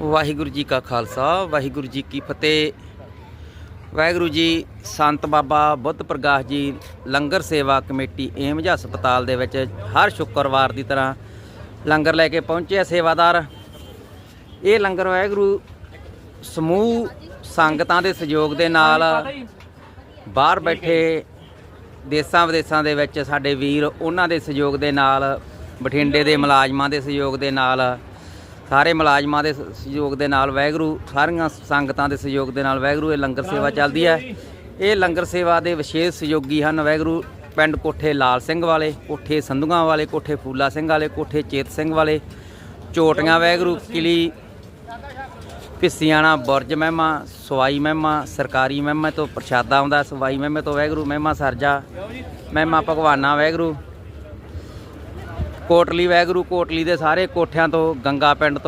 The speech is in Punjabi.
ਵਾਹਿਗੁਰੂ ਜੀ ਕਾ ਖਾਲਸਾ, ਵਾਹਿਗੁਰੂ ਜੀ ਕੀ ਫਤਿਹ। ਵਾਹਿਗੁਰੂ ਜੀ, ਸੰਤ ਬਾਬਾ ਬੁੱਧ ਪ੍ਰਗਾਸ਼ ਜੀ, ਲੰਗਰ ਸੇਵਾ ਕਮੇਟੀ ਏਮਜ ਹਸਪਤਾਲ ਦੇ ਵਿੱਚ ਹਰ ਸ਼ੁੱਕਰਵਾਰ ਦੀ ਤਰ੍ਹਾਂ ਲੰਗਰ ਲੈ ਕੇ ਪਹੁੰਚੇ ਆ ਸੇਵਾਦਾਰ। ਇਹ ਲੰਗਰ ਵਾਹਿਗੁਰੂ ਸਮੂਹ ਸੰਗਤਾਂ ਦੇ ਸਹਿਯੋਗ ਦੇ ਨਾਲ ਬਾਹਰ ਬੈਠੇ ਦੇਸਾਂ ਵਿਦੇਸਾਂ ਦੇ ਵਿੱਚ ਸਾਡੇ ਵੀਰ, ਉਹਨਾਂ ਦੇ ਸਹਿਯੋਗ ਦੇ ਨਾਲ, ਬਠਿੰਡੇ ਦੇ ਮੁਲਾਜ਼ਮਾਂ ਦੇ ਸਹਿਯੋਗ ਦੇ ਨਾਲ ਸਾਰੇ ਮੁਲਾਜ਼ਮਾਂ ਦੇ ਸ- ਸਹਿਯੋਗ ਦੇ ਨਾਲ ਵਾਹਿਗੁਰੂ ਸਾਰੀਆਂ ਸੰਗਤਾਂ ਦੇ ਸਹਿਯੋਗ ਦੇ ਨਾਲ ਵਾਹਿਗੁਰੂ ਇਹ ਲੰਗਰ ਸੇਵਾ ਚੱਲਦੀ ਹੈ। ਇਹ ਲੰਗਰ ਸੇਵਾ ਦੇ ਵਿਸ਼ੇਸ਼ ਸਹਿਯੋਗੀ ਹਨ ਵਾਹਿਗੁਰੂ ਪਿੰਡ ਕੋਠੇ ਲਾਲ ਸਿੰਘ ਵਾਲੇ, ਕੋਠੇ ਸੰਧੂਆਂ ਵਾਲੇ, ਕੋਠੇ ਫੂਲਾ ਸਿੰਘ ਵਾਲੇ, ਕੋਠੇ ਚੇਤ ਸਿੰਘ ਵਾਲੇ, ਚੋਟੀਆਂ ਵਾਹਿਗੁਰੂ ਕਿਲੀ, ਪਿੱਸੀਆਣਾ ਬੁਰਜ ਮਹਿਮਾ, ਸਵਾਈ ਮਹਿਮਾ, ਸਰਕਾਰੀ ਮਹਿਮਾ ਤੋਂ ਪ੍ਰਸ਼ਾਦਾ ਆਉਂਦਾ, ਸਵਾਈ ਮਹਿਮੇ ਤੋਂ ਵਾਹਿਗੁਰੂ ਮਹਿਮਾ ਸਰਜਾ, ਮਹਿਮਾ ਭਗਵਾਨਾ ਵਾਹਿਗੁਰੂ ਕੋਟਲੀ ਵਾਹਿਗੁਰੂ ਕੋਟਲੀ ਦੇ ਸਾਰੇ ਕੋਠਿਆਂ ਤੋਂ ਗੰਗਾ ਪਿੰਡ ਤੋਂ